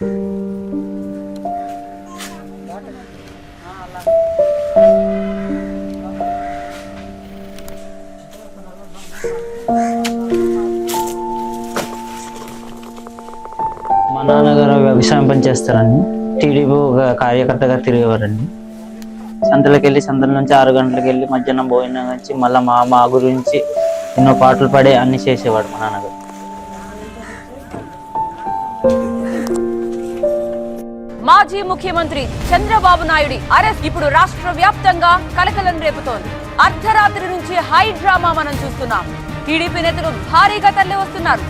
మా నాన్నగారు వ్యవసాయం పనిచేస్తారండి టీడీపీ ఒక కార్యకర్తగా తిరిగేవారండి. సంతలకు వెళ్ళి సంతల నుంచి ఆరు గంటలకు వెళ్ళి మధ్యాహ్నం భోజనం వచ్చి మళ్ళీ మా మా గురించి ఎన్నో పాటలు పాడి అన్ని చేసేవాడు మా నాన్నగారు. మాజీ ముఖ్యమంత్రి చంద్రబాబు నాయుడి అరెస్ట్ ఇప్పుడు రాష్ట్ర వ్యాప్తంగా కలకలం రేపుతోంది. అర్ధరాత్రి నుంచి హై డ్రామా మనం చూస్తున్నాం. టీడీపీ నేతలు భారీగా తల్లి వస్తున్నారు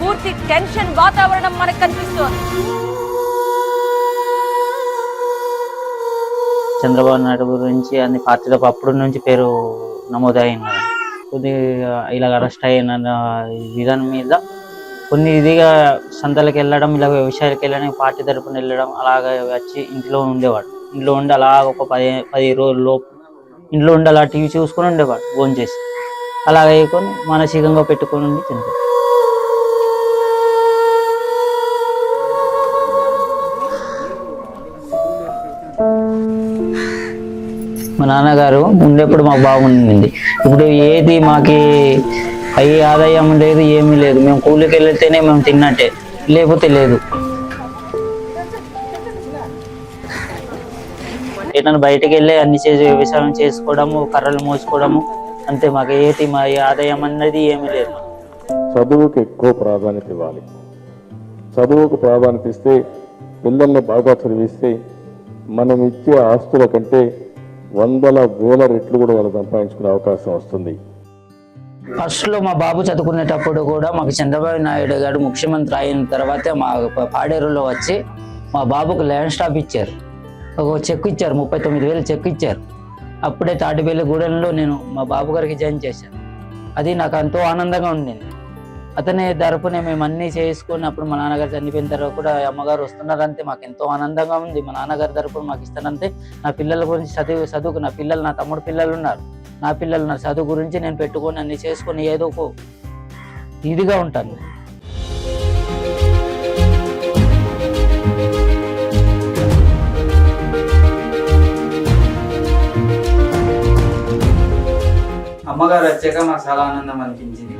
పూర్తి టెన్షన్ వాతావరణం మనకు కనిపిస్తోంది. చంద్రబాబు నాయుడు గురించి అన్ని పార్టీలకు అప్పుడు నుంచి పేరు నమోదైన కొద్దిగా ఇలా అరెస్ట్ అయిన విధానం మీద కొన్ని ఇదిగా సంతలకు వెళ్ళడం ఇలా విషయాలకు వెళ్ళడం పార్టీ తరపున వెళ్ళడం అలాగ వచ్చి ఇంట్లో ఉండేవాడు. ఇంట్లో ఉండి అలా ఒక పది పది రోజుల లోపు ఇంట్లో ఉండి అలా టీవీ చూసుకొని ఉండేవాడు ఫోన్ చేసి. అలాగ వేయకొని మానసికంగా పెట్టుకొని ఉండి తింటాడు మా నాన్నగారు ఉండేప్పుడు మాకు బాగుండింది. ఇప్పుడు ఏది మాకి అయ్యే ఆదాయం లేదు ఏమీ లేదు. మేము కూలికి వెళ్తేనే మేము తిన్నట్టే. లేకపోతే లేదు. నన్ను బయటకు వెళ్ళి అన్ని చేసి వ్యవసాయం చేసుకోవడము కర్రలు మోసుకోవడము అంతే మాకు ఏది మా ఆదాయం అన్నది ఏమీ లేదు. చదువుకి ఎక్కువ ప్రాధాన్యత ఇవ్వాలి. చదువుకు ప్రాధాన్యత ఇస్తే పిల్లల్ని బాగా చదివిస్తే మనం ఇచ్చే ఆస్తుల కంటే వందల వేల రెట్లు కూడా వాళ్ళు సంపాదించుకునే అవకాశం వస్తుంది. ఫస్ట్లో మా బాబు చదువుకునేటప్పుడు కూడా మాకు చంద్రబాబు నాయుడు గారు ముఖ్యమంత్రి అయిన తర్వాతే మా పాడేరులో వచ్చి మా బాబుకు ల్యాండ్ స్టాప్ ఇచ్చారు. ఒక చెక్ ఇచ్చారు ముప్పై తొమ్మిది వేలు చెక్ ఇచ్చారు. అప్పుడే తాటిపల్లి గూడెంలో నేను మా బాబు గారికి జాయిన్ చేశాను. అది నాకు ఎంతో ఆనందంగా ఉండింది. అతని తరపునే మేము అన్నీ చేసుకుని అప్పుడు మా నాన్నగారు చనిపోయిన తర్వాత కూడా అమ్మగారు వస్తున్నారంటే మాకు ఎంతో ఆనందంగా ఉంది. మా నాన్నగారి తరపున మాకు ఇస్తానంటే నా పిల్లల గురించి చదువు చదువుకు నా పిల్లలు నా తమ్ముడు పిల్లలు ఉన్నారు. నా పిల్లలు నా చదువు గురించి నేను పెట్టుకొని అన్ని చేసుకొని ఏదో ఒక ఇదిగా ఉంటాను. అమ్మగారు వచ్చాక మాకు చాలా ఆనందం అనిపించింది.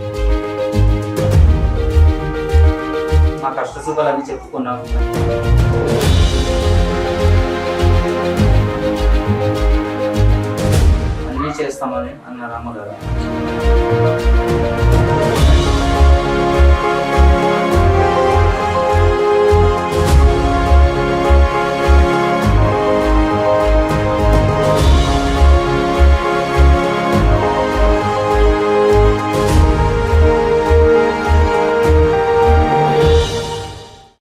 మా కష్ట సుఖాలన్నీ చెప్పుకున్నాము. చేస్తామని అన్నారు అమ్మగారు.